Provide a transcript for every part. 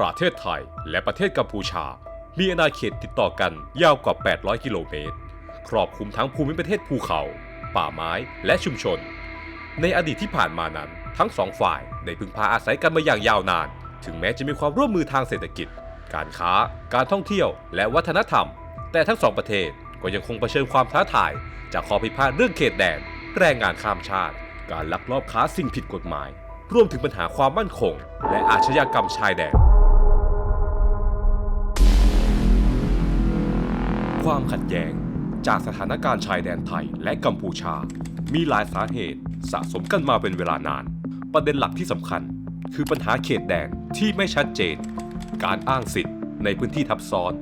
ประเทศไทยและประเทศกัมพูชา มีอาณาเขตติดต่อกันยาวกว่า 800 กิโลเมตร ครอบคลุมทั้งภูมิประเทศภูเขา ป่าไม้และชุมชน ในอดีตที่ผ่านมานั้นทั้งสองฝ่ายได้พึ่งพาอาศัยกันมาอย่างยาวนาน ถึงแม้จะมีความร่วมมือทางเศรษฐกิจ การค้า การท่องเที่ยว และวัฒนธรรม แต่ทั้งสองประเทศก็ยังคงเผชิญความท้าทาย จากข้อพิพาทเรื่องเขตแดน แรงงานข้ามชาติ การลักลอบค้าสิ่งผิดกฎหมาย รวมถึงปัญหาความมั่นคง และอาชญากรรมชายแดน ความขัดแย้ง จากสถานการณ์ชายแดนไทยและกัมพูชา มีหลายสาเหตุสะสมกันมาเป็นเวลานาน ประเด็นหลักที่สำคัญ คือปัญหาเขตแดนที่ไม่ชัดเจน การอ้างสิทธิ์ในพื้นที่ทับซ้อน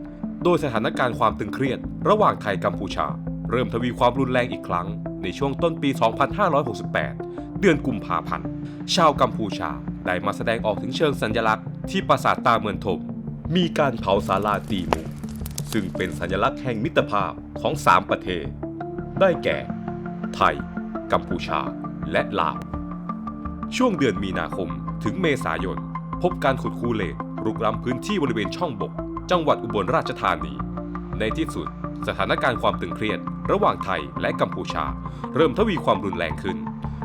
โดยสถานการณ์ความตึงเครียด ระหว่างไทยกัมพูชา เริ่มทวีความรุนแรงอีกครั้ง ในช่วงต้นปี 2568 เดือนกุมภาพันธ์ ชาวกัมพูชาได้มาแสดงออกถึงเชิงสัญลักษณ์ที่ปราสาทตาเมือนทมมีการเผาศาลาตีหมุ ซึ่งเป็นสัญลักษณ์แห่งมิตรภาพของ3ประเทศ ได้แก่ ไทย กัมพูชา และลาว ช่วงเดือนมีนาคมถึงเมษายน พบการขุดคูเลตรุกล้ำพื้นที่บริเวณช่องบก จังหวัดอุบลราชธานี ในที่สุดสถานการณ์ความตึงเครียด ระหว่างไทยและกัมพูชา เริ่มทวีความรุนแรงขึ้น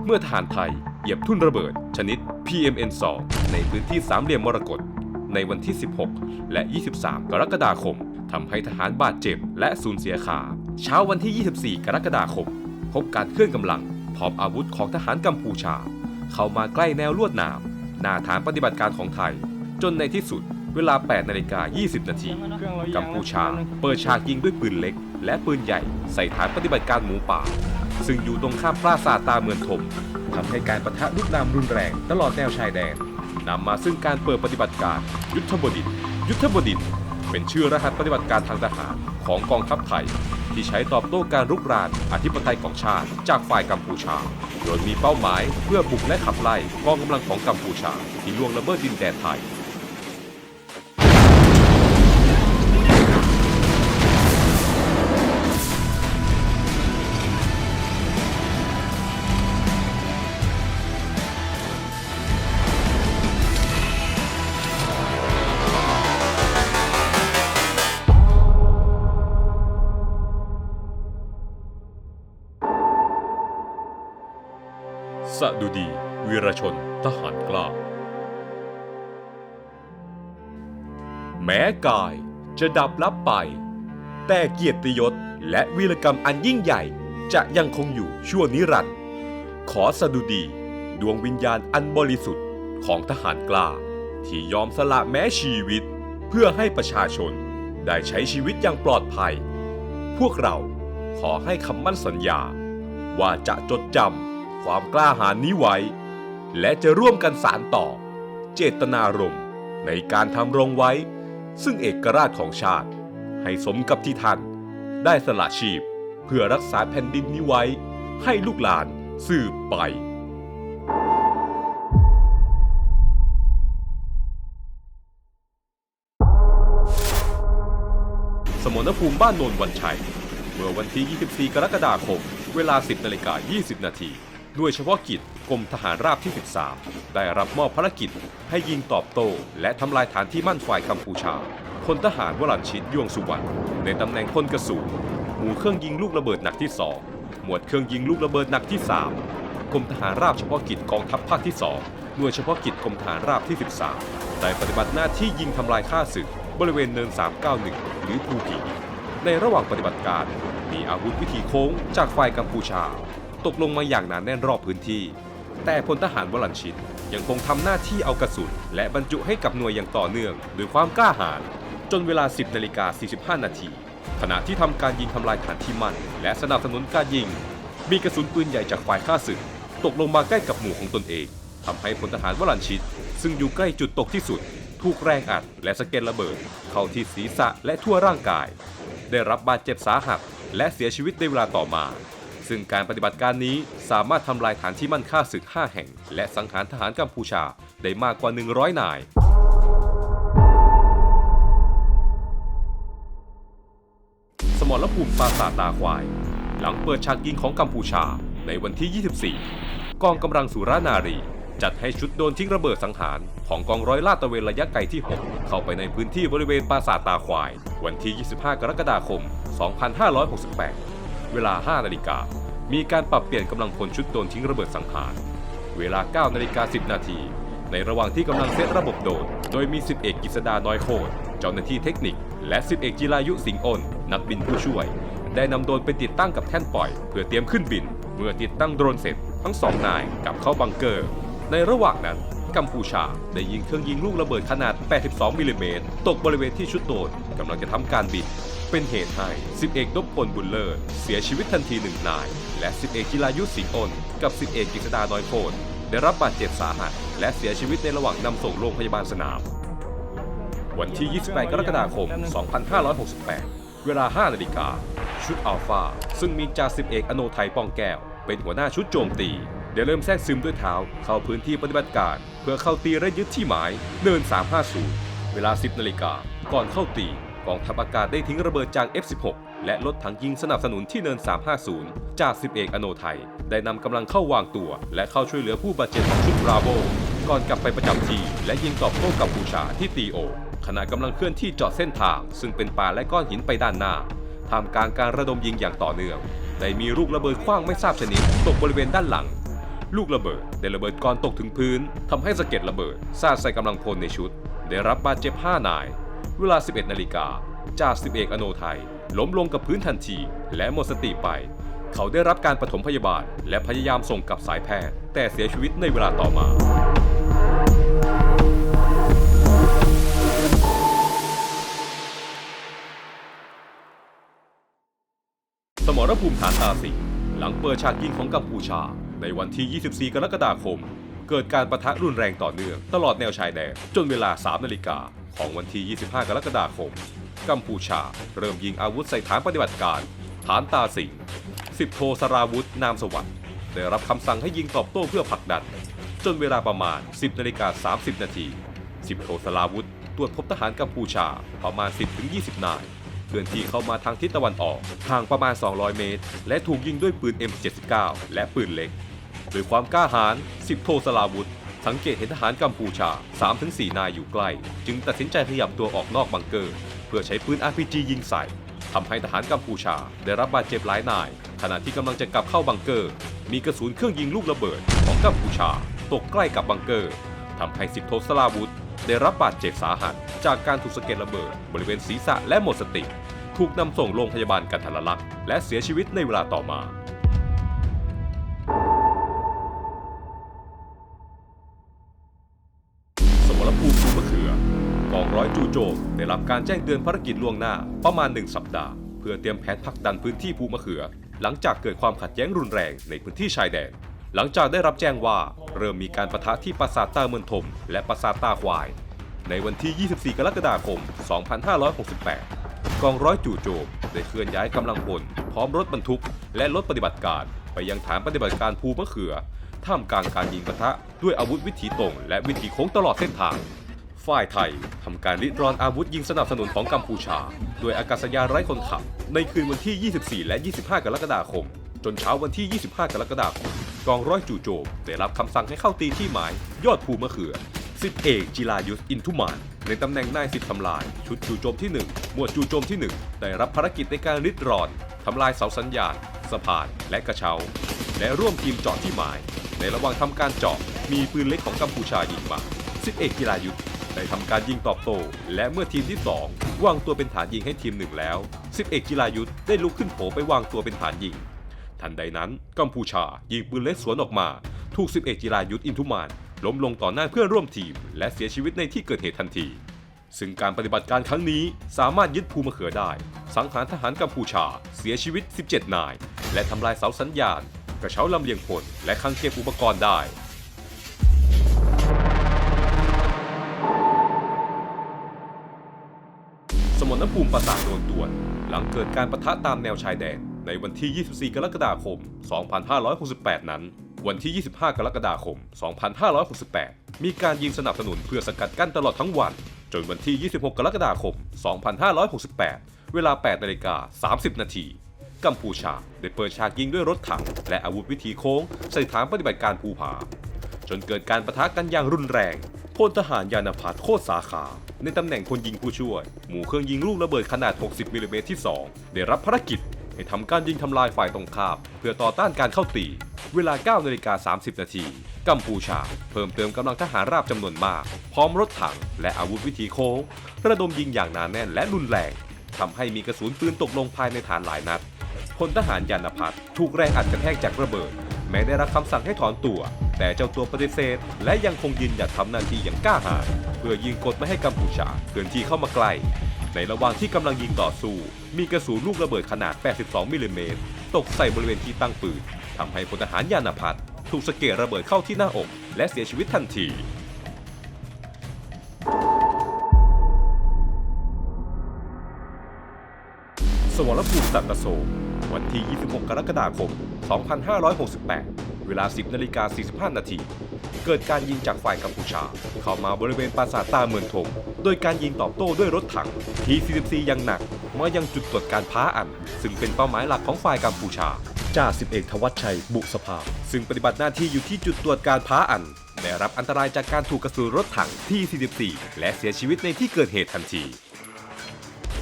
เมื่อทหารไทยเหยียบทุ่นระเบิด ชนิด PMN2 ในพื้นที่สามเหลี่ยมมรกตในวันที่ 16 และ 23 กรกฎาคม ทำให้ทหารบาดเจ็บและสูญเสียขา เช้าวันที่ 24 กรกฎาคม พบการเคลื่อนกำลังพร้อมอาวุธของทหารกัมพูชา เข้ามาใกล้แนวลวดหนามหน้าฐานปฏิบัติการของไทย จนในที่สุดเวลา 8 นาฬิกา 20 นาที กัมพูชา เปิดฉากยิงด้วยปืนเล็ก และปืนใหญ่ใส่ฐานปฏิบัติการหมูป่า ซึ่งอยู่ตรงข้ามปราสาทตาเมืองทมทำให้การประทะลุกลามรุนแรงตลอดแนวชายแดนนำมาซึ่งการเปิดปฏิบัติการ ยุทธบดิน ยุทธบดิน เป็นชื่อรหัสปฏิบัติการทางทหารของกองทัพไทย ที่ใช้ตอบโต้การรุกรานอธิปไตยของชาติ จากฝ่ายกัมพูชา โดยมีเป้าหมายเพื่อบุกและขับไล่กองกำลังของกัมพูชาที่ล่วงละเมิดดินแดนไทย ดุดีวีรชนทหารกล้า แม้กายจะดับลับไป แต่เกียรติยศและวีรกรรมอันยิ่งใหญ่จะยังคงอยู่ชั่วนิรันดร์ขอสดุดีดวงวิญญาณอันบริสุทธิ์ของทหารกล้า ที่ยอมสละแม้ชีวิต เพื่อให้ประชาชนได้ใช้ชีวิตอย่างปลอดภัย พวกเราขอให้คำมั่นสัญญา ว่าจะจดจำ ความกล้าหาญนี้ไว้ และจะร่วมกันสารต่อ เจตนารมณ์ในการทำรงไว้ ซึ่งเอกราชของชาติ ให้สมกับที่ท่าน ได้สละชีพเพื่อรักษาแผ่นดินนี้ไว้ ให้ลูกหลานสืบไปสมรภูมิบ้านโนนวันชัย เมื่อวันที่ 24 กรกฎาคม เวลา 10นาฬิกา20 นาที หน่วยเฉพาะกิจกรมทหารราบที่ 13 ได้รับมอบภารกิจให้ยิงตอบโต้และทำลายฐานที่มั่นฝ่ายกัมพูชาพลทหารวรัญชิตยวงสุวรรณในตำแหน่งพลกระสุนหมู่เครื่องยิงลูกระเบิดหนักที่ 2 หมวดเครื่องยิงลูกระเบิดหนักที่ 3 กรมทหารราบเฉพาะกิจกองทัพภาคที่ 2 หน่วยเฉพาะกิจกรมทหารราบที่ 13 ได้ปฏิบัติหน้าที่ยิงทำลายข้าศึก บริเวณเนิน 391 หรือภูผีในระหว่างปฏิบัติการ มีอาวุธวิถีโค้งจากฝ่ายกัมพูชา ตกลงมาอย่างหนาแน่นรอบพื้นที่ แต่พลทหารวลันชิตยังคงทำหน้าที่เอากระสุน และบรรจุให้กับหน่วยอย่างต่อเนื่องด้วยความกล้าหาญจนเวลา 10นาฬิกา45 นาทีขณะที่ทำการยิงทำลายฐานที่มั่น และสนับสนุนการยิง มีกระสุนปืนใหญ่จากฝ่ายข้าศึก ตกลงมาใกล้กับหมู่ของตนเองทำให้พลทหารวลันชิต ซึ่งอยู่ใกล้จุดตกที่สุด ถูกแรงอัด และสะเก็ดระเบิด เข้าที่ศีรษะและทั่วร่างกาย ได้รับบาดเจ็บสาหัส และเสียชีวิตในเวลาต่อมา ซึ่งการปฏิบัติการนี้สามารถทำลายฐานที่มั่นค่าศึก 5 แห่ง และสังหารทหารกัมพูชาได้มากกว่า 100 นาย สมรภูมิปราสาทตาควาย หลังเปิดฉากยิงของกัมพูชาในวันที่ 24 กองกำลังสุรานารี จัดให้ชุดโดนทิ้งระเบิดสังหาร ของกองร้อยลาดตระเวนระยะไกลที่ 6 เข้าไปในพื้นที่บริเวณปราสาทตาควาย วันที่ 25 กรกฎาคม 2568 เวลา 5 นาฬิกา มีการปรับเปลี่ยนกำลังพลชุดโดนทิ้งระเบิดสังหาร เวลา 9 นาฬิกา 10 นาที ในระหว่างที่กำลังเซตระบบโดน โดยมี 10 เอกกิษดาน้อยโคตรเจ้าหน้าที่เทคนิค และ 10 เอกจิรายุสิงห์อ้นนักบินผู้ช่วย ได้นำโดรนไปติดตั้งกับแท่นปล่อย เพื่อเตรียมขึ้นบิน เมื่อติดตั้งโดรนเสร็จ ทั้งสองนายกลับเข้าบังเกอร์ ในระหว่างนั้นกัมพูชาได้ยิงเครื่องยิงลูกระเบิดขนาด 82 มิลลิเมตร ตกบริเวณที่ชุดโดนกำลังจะทำการบิน เป็นเหตุให้10เอกนพพลบุญเลิศเสียชีวิตทันทีหนึ่งนาย และ10เอกจิรายุสิงห์อ้นกับ10เอกกฤษดาน้อยโคตรได้รับบาดเจ็บสาหัส และเสียชีวิตในระหว่างนำส่งโรงพยาบาลสนาม วันที่ 28 กรกฎาคม 2568 เวลา 5 นาฬิกา ชุดอัลฟาซึ่งมีจ่าสิบเอกอโนไทยป้องแก้ว เป็นหัวหน้าชุดโจมตีได้เริ่มแทรกซึมด้วยเท้าเข้าพื้นที่ปฏิบัติการ เพื่อเข้าตีและยึดที่หมายเนิน 350 เวลา 10 นาฬิกาก่อนเข้าตี กองทัพอากาศได้ทิ้งระเบิดจาก F16 และรถถังยิงสนับสนุนที่เนิน 350 จากสิบเอกอโนไทย ได้นำกำลังเข้าวางตัว และเข้าช่วยเหลือผู้บาดเจ็บของชุดบราโวก่อนกลับไปประจำที่และยิงตอบโต้กับบูชาที่ตีโอ ขณะกำลังเคลื่อนที่เจาะเส้นทาง ซึ่งเป็นป่าและก้อนหินไปด้านหน้าท่ามกลางการระดมยิงอย่างต่อเนื่อง ได้มีลูกระเบิดขว้างไม่ทราบชนิดตกบริเวณด้านหลัง ลูกระเบิดได้ระเบิดก่อนตกถึงพื้นทำให้สะเก็ดระเบิดซาดใส่กำลังพลในชุด ได้รับบาดเจ็บ5นาย เวลา 11 นาฬิกาจ่าสิบเอกอโนไทย ล้มลงกับพื้นทันที และหมดสติไป เขาได้รับการปฐมพยาบาล และพยายามส่งกลับสายแพทย์ แต่เสียชีวิตในเวลาต่อมา สมรภูมิฐานตาสิงห์หลังเปิดฉากยิงของกัมพูชา ในวันที่ 24 กรกฎาคม เกิดการประทะรุนแรงต่อเนื่อง ตลอดแนวชายแดนจนเวลา 3 นาฬิกา ของวันที่ 25 กรกฎาคม กัมพูชา เริ่มยิงอาวุธใส่ฐานปฏิบัติการ ฐานตาสิงสิบโทสราวุธ นามสวัสดิ์ได้รับคำสั่งให้ยิงตอบโต้เพื่อผลักดัน จนเวลาประมาณ 10นาฬิกา30 นาทีสิบโทสราวุธตรวจพบทหารกัมพูชาประมาณ 10-20 นายเคลื่อนที่เข้ามาทางทิศตะวันออกห่างประมาณ 200 เมตร และถูกยิงด้วยปืน M79 และปืนเล็กโดยความกล้าหาญสิบโทสลาวุธ สังเกตเห็นทหารกัมพูชา 3-4 นายอยู่ใกล้ จึงตัดสินใจขยับตัวออกนอกบังเกอร์ เพื่อใช้ปืน RPG ยิงใส่ทำให้ทหารกัมพูชา ได้รับบาดเจ็บหลายนาย ขณะที่กำลังจะกลับเข้าบังเกอร์ มีกระสุนเครื่องยิงลูกระเบิดของกัมพูชา ตกใกล้กับบังเกอร์ทำให้สิบโทสลาวุธ ได้รับบาดเจ็บสาหัส จากการถูกสะเก็ดระเบิด บริเวณศีรษะและหมดสติ ถูกนำส่งโรงพยาบาลกันทรลักษณ์และเสียชีวิตในเวลาต่อมา จู่โจมได้รับการแจ้งเตือนภารกิจล่วงหน้าประมาณหนึ่งสัปดาห์ เพื่อเตรียมแผนผักดันพื้นที่ภูมะเขือ หลังจากเกิดความขัดแย้งรุนแรงในพื้นที่ชายแดน หลังจากได้รับแจ้งว่าเริ่มมีการประทะที่ปราสาทตาเมืองทม และปราสาทตาควาย ในวันที่ 24 กรกฎาคม 2568 กองร้อยจู่โจมได้เคลื่อนย้ายกำลังพลพร้อมรถบรรทุก และรถปฏิบัติการ ไปยังฐานปฏิบัติการภูมะเขือท่ามกลางการยิงปะทะด้วยอาวุธวิถีตรงและวิถีโค้งตลอดเส้นทาง ฝ่ายไทยทำการริดรอนอาวุธยิงสนับสนุนของกัมพูชาด้วยอากาศยานไร้คนขับ ในคืนวันที่ 24 และ 25 กรกฎาคม จนเช้าวันที่ 25 กรกฎาคม กองร้อยจู่โจมได้รับคำสั่งให้เข้าตีที่หมาย ยอดภูมะเขือสิบเอกจิรายุทธอินทุมานในตำแหน่งนายสิทธิทำลาย ชุดจู่โจมที่ 1 หมวดจู่โจมที่ 1 ได้รับภารกิจในการริดรอนทำลายเสาสัญญาณ สะพานและกระเช้า และร่วมทีมเจาะที่หมาย ในระหว่างทำการเจาะมีปืนเล็กของกัมพูชายิงมาสิบเอกจิรายุทธ ได้ทำการยิงตอบโต้และเมื่อทีมที่ 2 วางตัวเป็นฐานยิงให้ทีมหนึ่งแล้วสิบเอกจิรายุทธได้ลุกขึ้นโผไปวางตัวเป็นฐานยิง ทันใดนั้นกัมพูชายิงปืนเล็กสวนออกมา ถูกสิบเอกจิรายุทธอินทุมานล้มลงต่อหน้าเพื่อนร่วมทีม และเสียชีวิตในที่เกิดเหตุทันที ซึ่งการปฏิบัติการครั้งนี้สามารถยึดภูมะเขือได้ สังหารทหารกัมพูชา เสียชีวิต 17 นาย และทำลายเสาสัญญาณ กระเช้าลำเลียงพลและคลังเก็บอุปกรณ์ได้ มรภูมิปราสาทโนนตวนหลังเกิดการประทะตามแนวชายแดนในวันที่ 24 กรกฎาคม 2568 นั้น วันที่ 25 กรกฎาคม 2568 มีการยิงสนับสนุนเพื่อสกัดกั้นตลอดทั้งวัน จนวันที่ 26 กรกฎาคม 2568 เวลา 8 นาฬิกา 30 นาทีกัมพูชาได้เปิดฉากยิงด้วยรถถัง และอาวุธวิถีโค้งใส่ฐานปฏิบัติการภูผา จนเกิดการประทะกันอย่างรุนแรง พลทหารยานพัฒโคตรสาขา ในตำแหน่งพลยิงผู้ช่วย หมู่เครื่องยิงลูกระเบิดขนาด 60มิลลิเมตรที่ 2 ได้รับภารกิจ ให้ทำการยิงทำลายฝ่ายตรงข้ามเพื่อต่อต้านการเข้าตี เวลา9นาฬิกา30 นาทีกัมพูชา เพิ่มเติมกำลังทหารราบจำนวนมาก พร้อมรถถัง และอาวุธวิถีโค้งระดมยิงอย่างหนาแน่นและรุนแรงทำให้มีกระสุนปืนตกลงภายในฐานหลายนัดพลทหารยานพัฒถูกแรงอัดกระแทกจากระเบิด แม้ได้รับคำสั่งให้ถอนตัว แต่เจ้าตัวปฏิเสธ และยังคงยืนหยัดทำหน้าที่อย่างกล้าหาญเพื่อยิงกดไม่ให้กัมพูชาเคลื่อนที่เข้ามาใกล้ ในระหว่างที่กำลังยิงต่อสู้ มีกระสุนลูกระเบิดขนาด 82 มิลลิเมตรตกใส่บริเวณที่ตั้งปืนทำให้พลทหารยานพัฒถูกสะเก็ดระเบิดเข้าที่หน้าอก และเสียชีวิตทันทีสวรภูมิสัตตโศก วันที่ 26 กรกฎาคม 2568 เวลา 10นาฬิกา45 นาที เกิดการยิงจากฝ่ายกัมพูชา เข้ามาบริเวณปราสาทตาเมืองทง โดยการยิงตอบโต้ด้วยรถถังที44ยังหนักมายังจุดตรวจการพ้าอัน ซึ่งเป็นเป้าหมายหลักของฝ่ายกัมพูชาจ่าสิบเอกทวัชชัย บุสภา ซึ่งปฏิบัติหน้าที่อยู่ที่จุดตรวจการพ้าอันได้รับอันตรายจากการถูกกระสุนรถถังที่ 44 และเสียชีวิตในที่เกิดเหตุทันที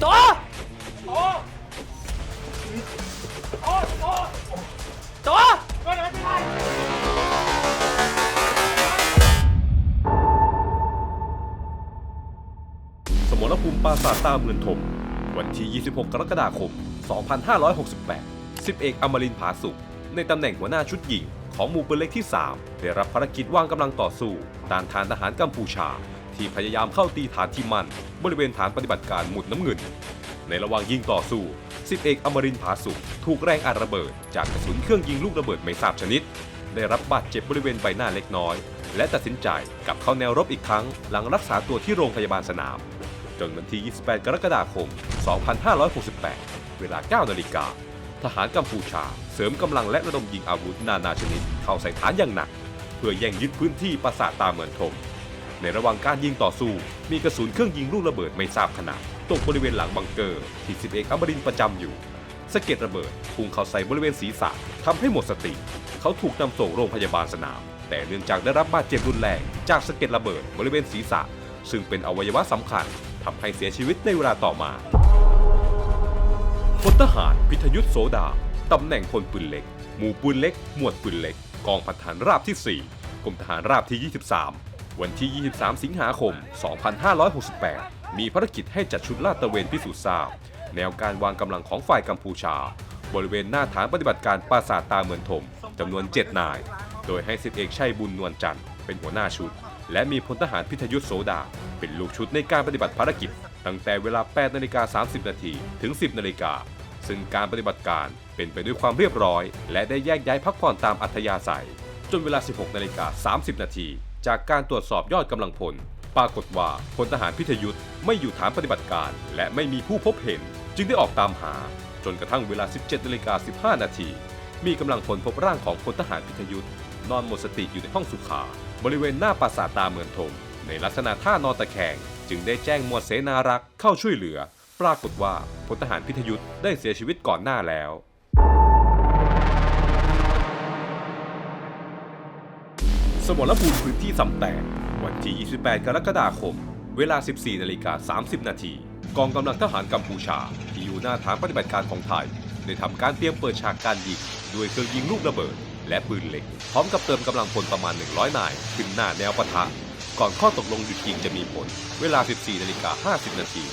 ตัว ตัวสมรภูมิปราสาทตาเมืองทม วันที่ 26 กรกฎาคม 2568 สิบเอกอมรินทร์ผาสุขในตำแหน่งหัวหน้าชุดยิง ของหมู่ปืนเล็กที่ 3 ได้รับภารกิจวางกำลังต่อสู้ต้านทานทหารกัมพูชา ที่พยายามเข้าตีฐานที่มั่นบริเวณฐานปฏิบัติการหมุดน้ำเงิน ในระหว่างยิงต่อสู้สิบเอกอมรินทร์ผาสุขถูกแรงอัดระเบิด จากกระสุนเครื่องยิงลูกระเบิดไม่ทราบชนิด ได้รับบาดเจ็บบริเวณใบหน้าเล็กน้อย และตัดสินใจกลับเข้าแนวรบอีกครั้ง หลังรักษาตัวที่โรงพยาบาลสนาม จนวันที่ 28 กรกฎาคม 2568 เวลา 9 นาฬิกาทหารกัมพูชา เสริมกำลังและระดมยิงอาวุธนานาชนิด เข้าใส่ฐานอย่างหนัก เพื่อแย่งยึดพื้นที่ปราสาทตาเหมือนทม ในระหว่างการยิงต่อสู้ มีกระสุนเครื่องยิงลูกระเบิดไม่ทราบขนาด ตกบริเวณหลังบังเกอร์ที่สิบเอกอมรินประจำอยู่สะเก็ดระเบิดพุ่งเข้าใส่บริเวณศีรษะทำให้หมดสติ เขาถูกนำส่งโรงพยาบาลสนาม แต่เนื่องจากได้รับบาดเจ็บรุนแรง จากสะเก็ดระเบิดบริเวณศีรษะ ซึ่งเป็นอวัยวะสำคัญทำให้เสียชีวิตในเวลาต่อมาพลทหารพิทยุทธโสดาตำแหน่งพลปืนเล็ก หมู่ปืนเล็ก หมวดปืนเล็ก กองพันทหารราบที่ 4กรมทหารราบที่ 23 วันที่ 23 สิงหาคม 2568 มีภารกิจให้จัดชุดลาดตระเวนพิสูจน์ทราบ แนวการวางกำลังของฝ่ายกัมพูชา บริเวณหน้าฐานปฏิบัติการปราสาทตาเมืองทมจำนวน 7 นาย โดยให้สิบเอกชัยบุญนวลจันทร์เป็นหัวหน้าชุด และมีพลทหารพิทยุทธโสดา เป็นลูกชุดในการปฏิบัติภารกิจ ตั้งแต่เวลา 8 นาฬิกา 30 นาทีถึง 10 นาฬิกาซึ่งการปฏิบัติการเป็นไปด้วยความเรียบร้อย และได้แยกย้ายพักผ่อนตามอัธยาศัย จนเวลา 16 นาฬิกา 30 นาที จากการตรวจสอบยอดกำลังพล ปรากฏว่าพลทหารพิทยุทธ์ไม่อยู่ฐานปฏิบัติการ และไม่มีผู้พบเห็น จึงได้ออกตามหา จนกระทั่งเวลา 17นาฬิกา15 นาที มีกำลังพลพบร่างของพลทหารพิทยุทธ์นอนหมดสติอยู่ในห้องสุขา บริเวณหน้าปราสาทตาเมืองทมในลักษณะท่านอนตะแคง จึงได้แจ้งมวดเสนารักษ์เข้าช่วยเหลือ ปรากฏว่าพลทหารพิทยุทธ์ได้เสียชีวิตก่อนหน้าแล้ว สมรภูมิพื้นที่สำแตกวันที่ 28 กรกฎาคม เวลา 14นาฬิกา30 นาทีกองกำลังทหารกัมพูชา ที่อยู่หน้าฐานปฏิบัติการของไทย ได้ทำการเตรียมเปิดฉากการยิงด้วยเครื่องยิงลูกระเบิด และปืนเหล็ก พร้อมกับเติมกำลังพลประมาณ 100 นาย ขึ้นหน้าแนวปะทะ ก่อนข้อตกลงหยุดยิงจะมีผล เวลา 14นาฬิกา50 นาที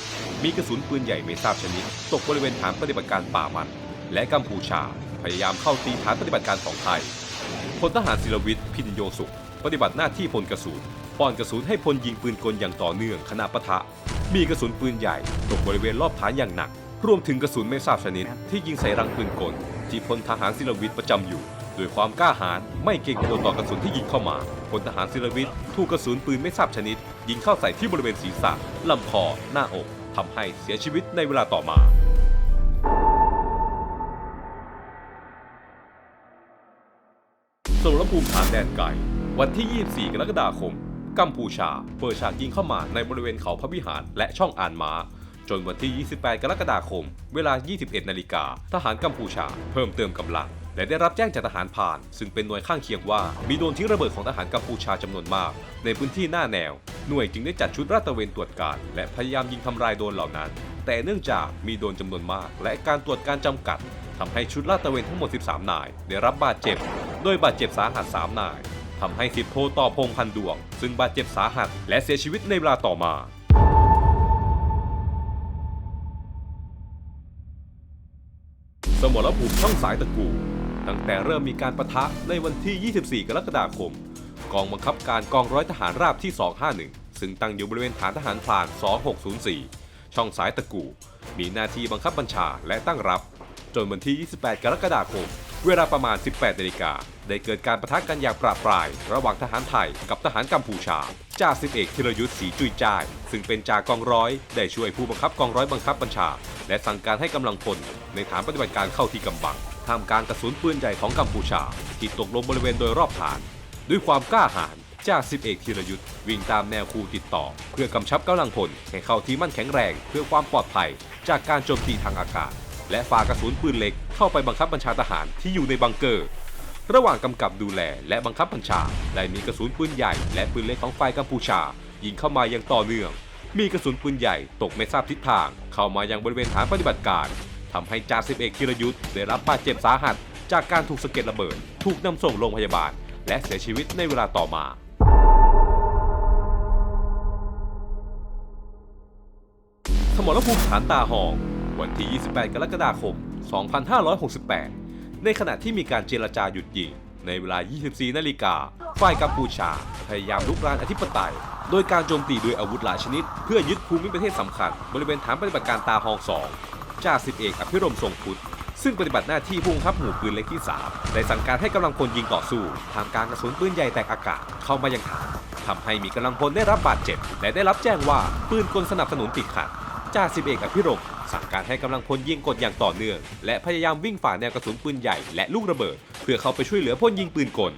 มีกระสุนปืนใหญ่ไม่ทราบชนิด ตกบริเวณฐานปฏิบัติการป่ามัน และกัมพูชา พยายามเข้าตีฐานปฏิบัติการของไทย พลทหารศิลวิทย์พินโยสุข ปฏิบัติหน้าที่พลกระสุนป้อนกระสุนให้พลยิงปืนกลอย่างต่อเนื่องขณะปะทะ มีกระสุนปืนใหญ่ตกบริเวณรอบฐานอย่างหนัก รวมถึงกระสุนไม่ทราบชนิด ที่ยิงใส่รังปืนกล ที่พลทหารศิลวิทย์ประจำอยู่ด้วยความกล้าหาญไม่เกรงกลัวต่อกระสุนที่ยิงเข้ามาพลทหารศิลวิทย์ถูกกระสุนปืนไม่ทราบชนิด ยิงเข้าใส่ที่บริเวณศีรษะลำคอหน้าอกทำให้เสียชีวิตในเวลาต่อมา สมรภูมิฐานแดนไก่วันที่ 24 กรกฎาคม กัมพูชา เปิดฉากยิงเข้ามาในบริเวณเขาพระวิหารและช่องอานม้า จนวันที่ 28 กรกฎาคม เวลา 21 นาฬิกา ทหารกัมพูชา เพิ่มเติมกำลัง และได้รับแจ้งจากทหารผ่าน ซึ่งเป็นหน่วยข้างเคียงว่า มีโดนทิ้งระเบิดของทหารกัมพูชาจำนวนมาก ในพื้นที่หน้าแนว หน่วยจึงได้จัดชุดราดตระเวนตรวจการ และพยายามยิงทำลายโดนเหล่านั้น แต่เนื่องจากมีโดนจำนวนมาก และการตรวจการจำกัดทำให้ชุดลาดตระเวนทั้งหมด 13 นาย ได้รับบาดเจ็บ โดยบาดเจ็บสาหัส3นายทำให้สิบโทต่อพงพันดวง ซึ่งบาดเจ็บสาหัสและเสียชีวิตในเวลาต่อมาสมรภูมิช่องสายตะกูตั้งแต่เริ่มมีการประทะในวันที่ 24 กรกฎาคม กองบังคับการกองร้อยทหารราบที่ 251 ซึ่งตั้งอยู่บริเวณฐานทหารพลาน 2604 ช่องสายตะกู มีหน้าที่บังคับบัญชาและตั้งรับ จนวันที่ 28 กรกฎาคม เวลาประมาณ 18นาฬิกาได้เกิดการประทะกันอย่างปราบปราย ระหว่างทหารไทยกับทหารกัมพูชา จ่าสิบเอกธีรยุทธ์ศรีจุยจ้าย ซึ่งเป็นจ่ากองร้อย ได้ช่วยผู้บังคับกองร้อยบังคับบัญชา และสั่งการให้กำลังพลในฐานปฏิบัติการเข้าที่กำบังท่ามกลางกระสุนปืนใหญ่ของกัมพูชา ที่ตกลงบริเวณโดยรอบฐาน ด้วยความกล้าหาญจ่าสิบเอกธีรยุทธ์วิ่งตามแนวคูติดต่อ เพื่อกำชับกำลังพลให้เข้าที่มั่นแข็งแรง เพื่อความปลอดภัย จากการโจมตีทางอากาศ และฝากระสุนปืนเล็กเข้าไปบังคับบัญชาทหารที่อยู่ในบังเกอร์ ระหว่างกำกับดูแลและบังคับบัญชา ได้มีกระสุนปืนใหญ่และปืนเล็กของฝ่ายกัมพูชา ยิงเข้ามาอย่างต่อเนื่อง มีกระสุนปืนใหญ่ตกไม่ทราบทิศทาง เข้ามายังบริเวณฐานปฏิบัติการทำให้จ่าสิบเอกธีรยุทธ์ได้รับบาดเจ็บสาหัส จากการถูกสะเก็ดระเบิด ถูกนำส่งโรงพยาบาล และเสียชีวิตในเวลาต่อมาสมรภูมิฐานตาหอง วันที่ 28 กรกฎาคม 2568 ในขณะที่มีการเจรจาหยุดยิง ในเวลา 24 นาฬิกา ฝ่ายกัมพูชา พยายามลุกรานอธิปไตย โดยการโจมตีด้วยอาวุธหลายชนิด เพื่อยึดภูมิประเทศสำคัญ บริเวณฐานปฏิบัติการตาหอง2จ่าสิบเอกอภิรมทรงพุทธซึ่งปฏิบัติหน้าที่ผู้บังคับหมู่ปืนเล็กที่ 3 ได้สั่งการให้กำลังพลยิงต่อสู้ทามกางกระสุนปืนใหญ่แตกอากาศเข้ามายังฐานทำให้มีกำลังพลได้รับบาดเจ็บ และได้รับแจ้งว่าปืนกลสนับสนุนติดขัดจ่าสิบเอกอภิรม สั่งการให้กำลังพลยิงกดอย่างต่อเนื่อง และพยายามวิ่งฝ่าแนวกระสุนปืนใหญ่และลูกระเบิด เพื่อเข้าไปช่วยเหลือพลยิงปืนกล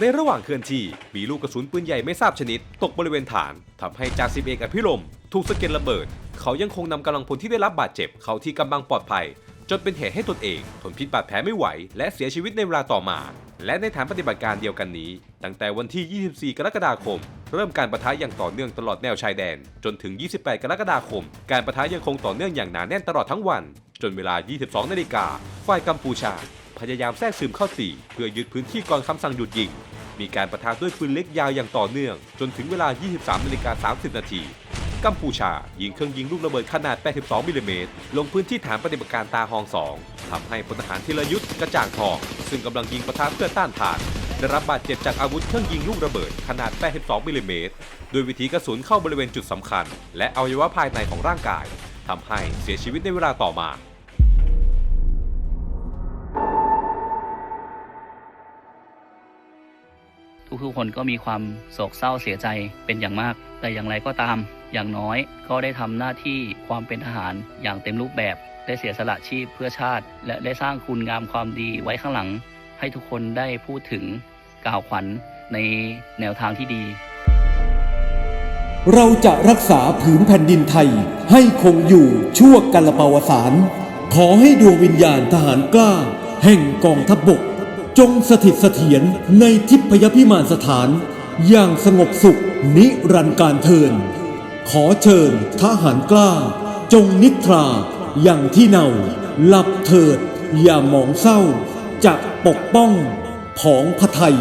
ในระหว่างเคลื่อนที่มีลูกกระสุนปืนใหญ่ไม่ทราบชนิด ตกบริเวณฐานทำให้จ่าสิบเอกอภิรมถูกสะเก็ดระเบิด เขายังคงนำกำลังพลที่ได้รับบาดเจ็บเข้าที่กำบังปลอดภัยจนเป็นเหตุให้ตนเองทนพิษบาดแผลไม่ไหว และเสียชีวิตในเวลาต่อมา และในฐานปฏิบัติการเดียวกันนี้ ตั้งแต่วันที่ 24 กรกฎาคมเริ่มการประทะอย่างต่อเนื่องตลอดแนวชายแดน จนถึง 28 กรกฎาคม การประทะยังคงต่อเนื่องอย่างหนาแน่นตลอดทั้งวัน จนเวลา 22 นาฬิกาฝ่ายกัมพูชา พยายามแทรกซึมเข้าตีเพื่อยึดพื้นที่ก่อนคำสั่งหยุดยิง มีการประทะด้วยปืนเล็กยาวอย่างต่อเนื่อง จนถึงเวลา 23 นาฬิกา 30 นาทีกัมพูชา ยิงเครื่องยิงลูกระเบิดขนาด 82 มิลลิเมตร ลงพื้นที่ฐานปฏิบัติการตาฮอง 2ทำให้พลทหารธีรยุทธ์กระจ่างทอง ซึ่งกำลังยิงประทะเพื่อต้านทาน ได้รับบาดเจ็บจากอาวุธเครื่องยิงลูกระเบิดขนาด 82มิลลิเมตรโดยวิถีกระสุนเข้าบริเวณจุดสำคัญ และอวัยวะภายในของร่างกายทำให้เสียชีวิตในเวลาต่อมา ทุกๆคนก็มีความโศกเศร้าเสียใจเป็นอย่างมาก แต่อย่างไรก็ตาม อย่างน้อยก็ได้ทำหน้าที่ความเป็นทหารอย่างเต็มรูปแบบ ได้เสียสละชีพเพื่อชาติ และได้สร้างคุณงามความดีไว้ข้างหลัง ให้ทุกคนได้พูดถึงกล่าวขวัญในแนวทางที่ดี เราจะรักษาผืนแผ่นดินไทยให้คงอยู่ชั่วกัลปวสาร ขอให้ดวงวิญญาณทหารกล้า แห่งกองทัพบกจงสถิตเสถียรในทิพยพิมานสถาน อย่างสงบสุขนิรันดร์การเทิน ขอเชิญทหารกล้า จงนิทราอย่างที่เนาหลับเถิดอย่ามองเศร้า จะปกป้องผองพระไทย